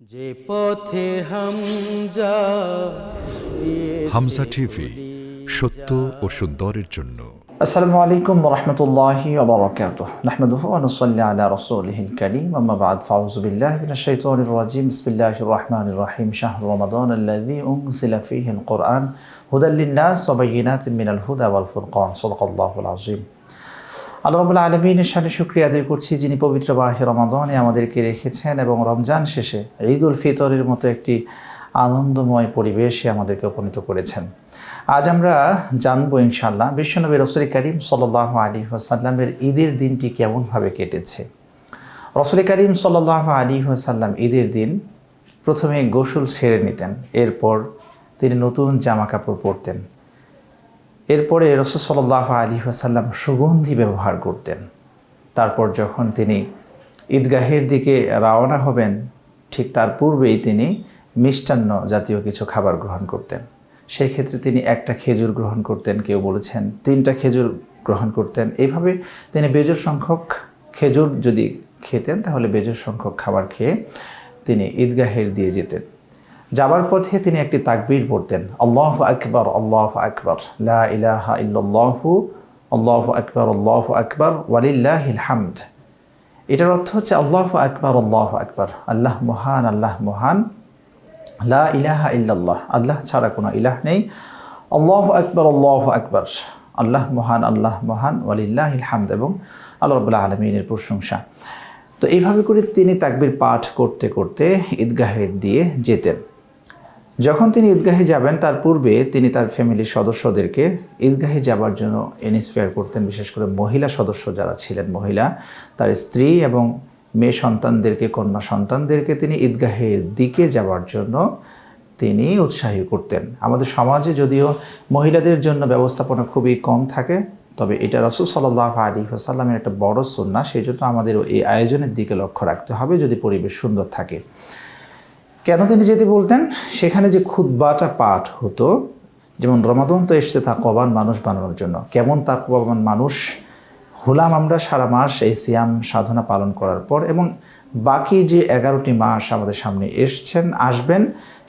যে পথে হামজা টিভি সত্য ও সুন্দরের জন্য। আসসালামু আলাইকুম রহমতুল্লাহি ওবরাকাতুহ নাহমাদুহু ওয়া নুসাল্লি আলা রাসূলিহিল কারীম আম্মা বা'দ ফাউযু বিল্লাহি মিনাশ শাইতানির রাজীম। বিসমিল্লাহির রহমানির রহিম। শাহরু রমাদান আল্লাযী উনজিলা ফীহিল কুরআন হুদাল লিন-নাস ওয়া বায়িনাতিন মিনাল হুদা ওয়াল ফুরকান। সাদাকাল্লাহুল আযীম। আল্লাহ রাব্বুল আলামিনের সাথে শুকরিয়া আদায় করছি, যিনি পবিত্র মাহে রমাদানে আমাদেরকে রেখেছেন এবং রমজান শেষে ঈদ উল ফিতরের মতো একটি আনন্দময় পরিবেশে আমাদেরকে উপনীত করেছেন। আজ আমরা জানব ইনশাল্লাহ বিশ্বনবী রসুল করিম সাল্লাহ আলী ওসাল্লামের ঈদের দিনটি কেমনভাবে কেটেছে। রসুল করিম সাল্লাহ আলী ওসাল্লাম ঈদের দিন প্রথমে গোসল সেরে নিতেন, এরপর তিনি নতুন জামা কাপড় পরতেন। এরপরে রসুল সাল্লাহ আলী আসাল্লাম সুগন্ধি ব্যবহার করতেন। তারপর যখন তিনি ঈদগাহের দিকে রওনা হবেন, ঠিক তার পূর্বেই তিনি মিষ্টান্ন জাতীয় কিছু খাবার গ্রহণ করতেন। সেই ক্ষেত্রে তিনি একটা খেজুর গ্রহণ করতেন, কেউ বলেছেন তিনটা খেজুর গ্রহণ করতেন। এইভাবে তিনি বেজোর সংখ্যক খেজুর যদি খেতেন, তাহলে বেজোর সংখ্যক খাবার খেয়ে তিনি ঈদগাহের দিয়ে যেতেন। যাবার পথে তিনি একটি তাকবির পড়তেন, আল্লাহ আকবর আল্লাহ আকবর, লা ইলাহা ইল্লাল্লাহু, আল্লাহ আকবর আল্লাহ আকবর, ওয়ালিল্লাহিল হামদ। এটার অর্থ হচ্ছে, আল্লাহ আকবর আল্লাহ আকবর, আল্লাহ মহান আল্লাহ মহান, লা ইলাহা ইল্লাল্লাহ, আল্লাহ ছাড়া কোনো ইলাহ নেই, আল্লাহ আকবর আল্লাহ আকবর, আল্লাহ মহান আল্লাহ মহান, ওয়ালিল্লাহিল হামদ, এবং আল্লাহ রবুল্লাহ আলমিনের প্রশংসা। তো এইভাবে করে তিনি তাকবির পাঠ করতে করতে ঈদগাহের দিয়ে যেতেন। যখন তিনি ঈদগাহে যাবেন, তার পূর্বে তিনি তার ফ্যামিলির সদস্যদেরকে ঈদগাহে যাবার জন্য ইনস্পায়ার করতেন, বিশেষ করে মহিলা সদস্য যারা ছিলেন, মহিলা, তার স্ত্রী এবং মেয়ে সন্তানদেরকে, কন্যা সন্তানদেরকে তিনি ঈদগাহের দিকে যাওয়ার জন্য তিনি উৎসাহী করতেন। আমাদের সমাজে যদিও মহিলাদের জন্য ব্যবস্থাপনা খুবই কম থাকে, তবে এটা রসুল সাল্লাহ আলী সাল্লামের একটা বড় সন্না সেই জন্য আমাদের এই আয়োজনের দিকে লক্ষ্য রাখতে হবে যদি পরিবেশ সুন্দর থাকে। কেন তিনি যেতে বলতেন? সেখানে যে খুদ্বাটা পাঠ হতো, যেমন রমাদন তো এসছে তাকবান মানুষ বানানোর জন্য। কেমন তাকবান মানুষ? হলাম আমরা সারা মাস এই সিয়াম সাধনা পালন করার পর এবং বাকি যে এগারোটি মাস আমাদের সামনে এসছেন, আসবেন,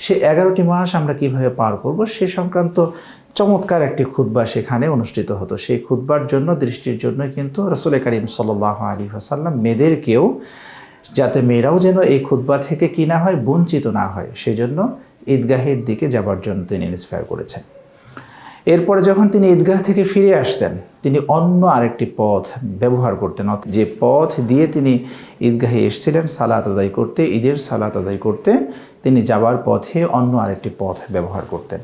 সে এগারোটি মাস আমরা কীভাবে পার করব সে সংক্রান্ত চমৎকার একটি খুদ্া সেখানে অনুষ্ঠিত হতো। সেই খুদ্বার জন্য, দৃষ্টির জন্য কিন্তু রসুল করিম সাল্লাহ আলী হাসাল্লাম মেয়েদেরকেও যাতে মেয়েরাও যেন এই খুদ্া থেকে কি না হয়, বঞ্চিত না হয়। সেজন্য ঈদগাহের দিকে যাবার জন্য তিনি ইন্সপায়ার করেছেন। এরপরে যখন তিনি ঈদগাহ থেকে ফিরে আসতেন, তিনি অন্য আরেকটি পথ ব্যবহার করতেন। যে পথ দিয়ে তিনি ঈদগাহে এসেছিলেন, সালাত আদায় করতে, ঈদের সালাত আদায় করতে তিনি যাবার পথে অন্য আরেকটি পথ ব্যবহার করতেন।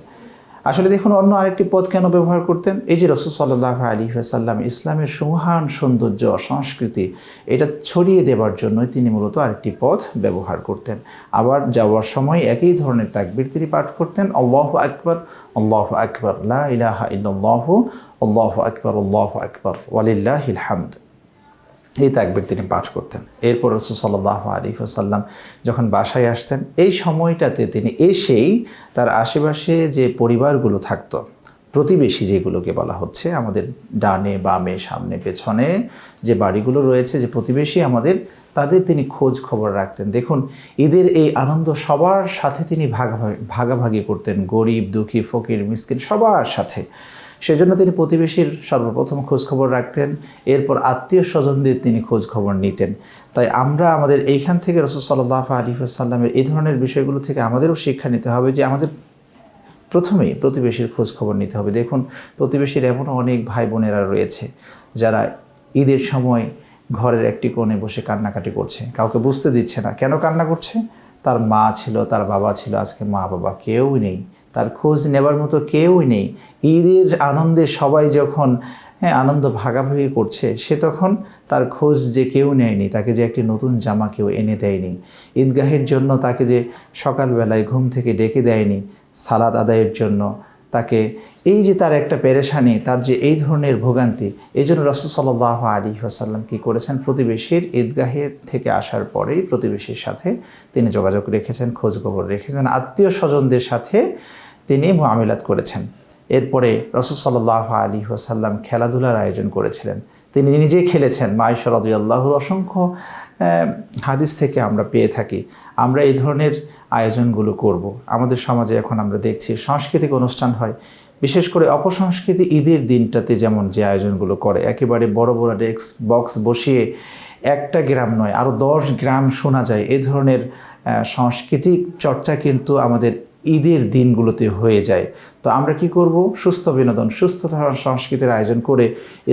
আসলে দেখুন, অন্য আরেকটি পথ কেন ব্যবহার করতেন? এই যে রসুল সাল্লাহ আলী সাল্লাম ইসলামের সুমহান সৌন্দর্য, সংস্কৃতি, এটা ছড়িয়ে দেবার জন্যই তিনি মূলত আরেকটি পথ ব্যবহার করতেন। আবার যাওয়ার সময় একই ধরনের তাকবির তিনি পাঠ করতেন, আল্লাহ আকবর আল্লাহ আকবর, লা ইলাহা ইল্লাল্লাহ, আল্লাহ আকবর আল্লাহ আকবর, ওয়ালিল্লাহিল হামদ। এই তাকবির তিনি পাঠ করতেন। এরপর রসুল সাল্লাহ আলী সাল্লাম যখন বাসায় আসতেন, এই সময়টাতে তিনি এসেই তার আশেপাশে যে পরিবারগুলো থাকতো, প্রতিবেশী যেগুলোকে বলা হচ্ছে, আমাদের ডানে, বামে, সামনে, পেছনে যে বাড়িগুলো রয়েছে, যে প্রতিবেশী আমাদের, তাদের তিনি খোঁজ খবর রাখতেন। দেখুন, ঈদের এই আনন্দ সবার সাথে তিনি ভাগাভাগি ভাগাভাগি করতেন। গরিব, দুঃখী, ফকির, মিসকিন সবার সাথে। সেজন্য তিনি প্রতিবেশীর সর্বপ্রথম খোঁজ খবর রাখতেন, এরপর আত্মীয় স্বজনদের তিনি খোঁজ খবর নিতেন। তাই আমরা আমাদের এইখান থেকে রসদ সাল্লাহ আলী সাল্লামের এই ধরনের বিষয়গুলো থেকে আমাদেরও শিক্ষা নিতে হবে যে আমাদের প্রথমেই প্রতিবেশীর খোঁজ খবর নিতে হবে। দেখুন, প্রতিবেশীর এমনও অনেক ভাই বোনেরা রয়েছে যারা ঈদের সময় ঘরের একটি কোণে বসে কান্নাকাটি করছে। কাউকে বুঝতে দিচ্ছে না। কেন কান্না করছে? তার মা ছিল, তার বাবা ছিল, আজকে মা বাবা কেউই নেই। তার খোঁজ নেবার মতো কেউই নেই। ঈদের আনন্দে সবাই যখন হ্যাঁ আনন্দ ভাগাভাগি করছে, সে তখন তার খোঁজ যে কেউ নেয়নি, তাকে যে একটি নতুন জামা কেউ এনে দেয়নি। ঈদগাহের জন্য তাকে যে সকালবেলায় ঘুম থেকে ডেকে দেয়নি সালাদ আদায়ের জন্য, তাকে এই যে তার একটা পেরেশানি, তার যে এই ধরনের ভোগান্তি, এই জন্য রসদ সাল্লাহ আলী আসাল্লাম কী করেছেন? প্রতিবেশীর ঈদগাহের থেকে আসার পরেই প্রতিবেশীর সাথে তিনি যোগাযোগ রেখেছেন খোঁজখবর রেখেছেন। আত্মীয় স্বজনদের সাথে তিনি মোয়ামিলাত করেছেন। এরপরে রসদ সাল্লাহ আলী ওসাল্লাম খেলাধুলার আয়োজন করেছিলেন। তিনি নিজে খেলেছেন। মাইশা রাদিয়াল্লাহুর অসংখ্য হাদিস থেকে আমরা পেয়ে থাকি। আমরা এই ধরনের আয়োজনগুলো করব। আমাদের সমাজে এখন আমরা দেখছি সাংস্কৃতিক অনুষ্ঠান হয়। বিশেষ করে অপসংস্কৃতি ঈদের দিনটাতে যেমন যে আয়োজনগুলো করে, একেবারে বড় বড় ডেস্ক বক্স বসিয়ে একটা গ্রাম নয় আরও দশ গ্রাম শোনা যায়। এ ধরনের সাংস্কৃতিক চর্চা কিন্তু আমাদের ঈদের দিনগুলোতে হয়ে যায়। তো আমরা কি করব? সুস্থ বিনোদন, সুস্থ ধরনের সংস্কৃতির আয়োজন করে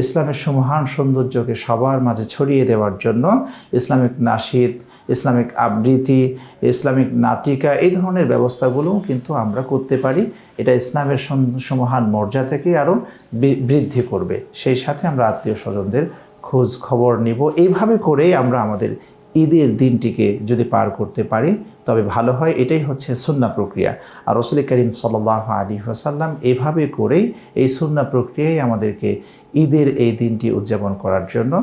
ইসলামের সমহান সৌন্দর্যকে সবার মাঝে ছড়িয়ে দেওয়ার জন্য ইসলামিক নাশিদ ইসলামিক আবৃত্তি, ইসলামিক নাটিকা এই ধরনের ব্যবস্থাগুলোও কিন্তু আমরা করতে পারি। এটা ইসলামের সমহান মর্যাদাকে আরও বৃদ্ধি করবে। সেই সাথে আমরা আত্মীয় স্বজনদের খোঁজ খবর নিব। এইভাবে করেই আমরা আমাদের ঈদের দিনটিকে যদি পার করতে পারি, তবে ভালো হয়, এটাই হচ্ছে সুন্না প্রক্রিয়া। আর রসুল করিম সাল্লাহ আলী আসাল্লাম এভাবে করেই এই সুন্না প্রক্রিয়ায় আমাদেরকে ঈদের এই দিনটি উদযাপন করার জন্য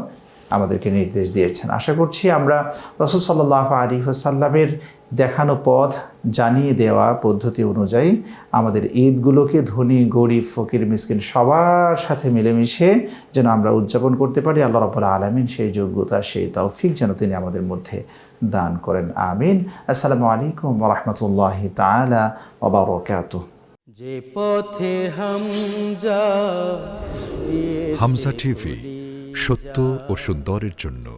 আমাদেরকে নির্দেশ দিয়েছেন। আশা করছি আমরা রসুল সাল্লাহ আলী ওসাল্লামের দেখানো পথ জানিয়ে দেওয়া পদ্ধতি অনুযায়ী আমাদের ঈদগুলোকে ধনী গরিব ফকির মিসকিন সবার সাথে মিলেমিশে যেন আমরা উদযাপন করতে পারি। আল্লাহ রব্বুল আলমিন সেই যোগ্যতা সেই তৌফিক যেন তিনি আমাদের মধ্যে দান করেন। আমিন। আসসালামু আলাইকুম রহমতুল্লাহ তালা ওবরকাতুহ যে পথে হামজা হামজা টিভি সত্য ও সুন্দরের জন্য।